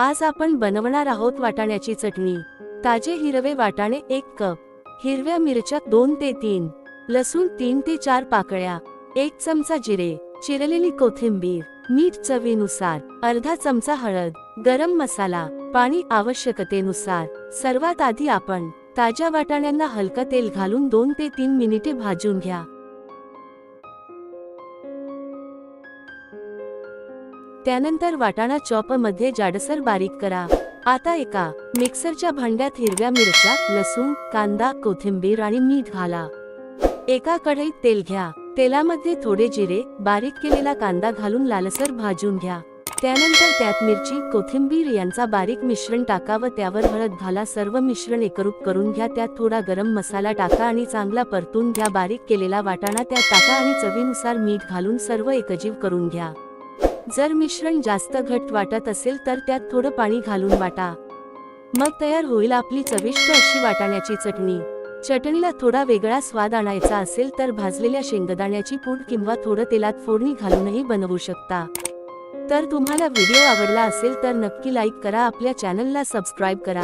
आज आपण बनवणार आहोत वाटाण्याची चटणी. ताजे हिरवे वाटाणे एक कप. हिरव्या मिरच्या दोन ते तीन. लसूण तीन ते चार पाकळ्या. एक चमचा जिरे. चिरलेली कोथिंबीर. मीठ चवीनुसार. अर्धा चमचा हळद. गरम मसाला. पाणी आवश्यकतेनुसार. सर्वात आधी आपण ताज्या वाटाण्यांना हलकं तेल घालून दोन ते तीन मिनिटे भाजून घ्या. त्यानंतर वाटाणा चॉपमध्ये जाडसर बारीक करा. आता एका मिक्सरच्या भांड्यात हिरव्या मिरच्या लसूण कांदा कोथिंबीर आणि मीठ घाला. एका कढईत तेल घ्या. तेलामध्ये थोडे जिरे बारीक केलेला कांदा घालून लालसर भाजून घ्या. त्यानंतर त्यात मिरची कोथिंबीर यांचा बारीक मिश्रण टाका व त्यावर हळद घाला. सर्व मिश्रण एकरूप करून घ्या. त्यात थोडा गरम मसाला टाका आणि चांगला परतून घ्या. बारीक केलेला वाटाणा त्यात टाका आणि चवीनुसार मीठ घालून सर्व एकजीव करून घ्या. जर मिश्रण जास्त घट वाटत असेल तर त्यात थोडं पाणी घालून वाटा. मग तयार होईल आपली चविष्ट अशी वाटाण्याची चटणी. चटणीला थोडा वेगळा स्वाद आणायचा असेल तर भाजलेल्या शेंगदाण्याची पूड किंवा थोडं तेलात फोडणी घालूनही बनवू शकता. तर तुम्हाला व्हिडिओ आवडला असेल तर नक्की लाईक करा आपल्या चॅनलला सबस्क्राईब करा.